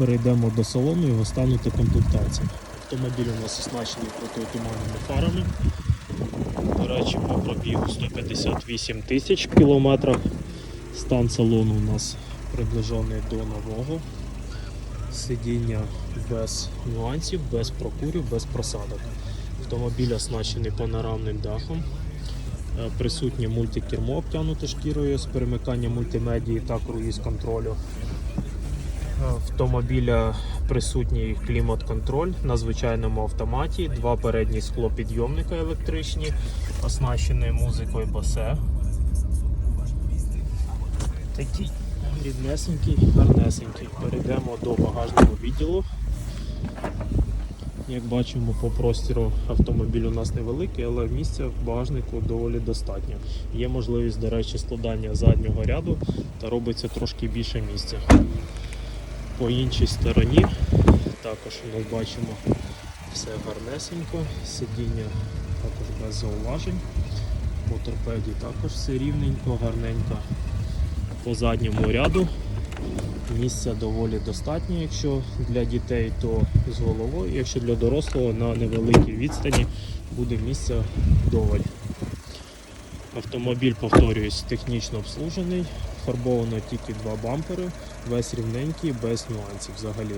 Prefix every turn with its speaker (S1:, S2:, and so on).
S1: Перейдемо до салону його стану та комплектації. Автомобіль у нас оснащений протитуманними фарами. До речі, по пробігу 158 тисяч кілометрів. Стан салону у нас приближений до нового. Сидіння без нюансів, без прокурів, без просадок. Автомобіль оснащений панорамним дахом. Е, Присутнє мультикермо обтягнуте шкірою з перемиканням мультимедії та круїз контролю. Автомобіля присутній клімат-контроль на звичайному автоматі, два передні склопідйомника електричні, оснащені музикою Bose. Такий ріднесенький, гарнесенький. Перейдемо до багажного відділу. Як бачимо, по простіру автомобіль у нас невеликий, але місця в багажнику доволі достатньо. Є можливість, до речі, складання заднього ряду та робиться трошки більше місця. По іншій стороні також нас бачимо все гарнесенько, сидіння також без зауважень. По торпеді також все рівненько, гарненько. По задньому ряду місця доволі достатньо, якщо для дітей, то з головою, якщо для дорослого на невеликій відстані буде місця вдоволь. Автомобіль, повторююсь, технічно обслужений, фарбовано тільки два бампери, весь рівненький, без нюансів взагалі.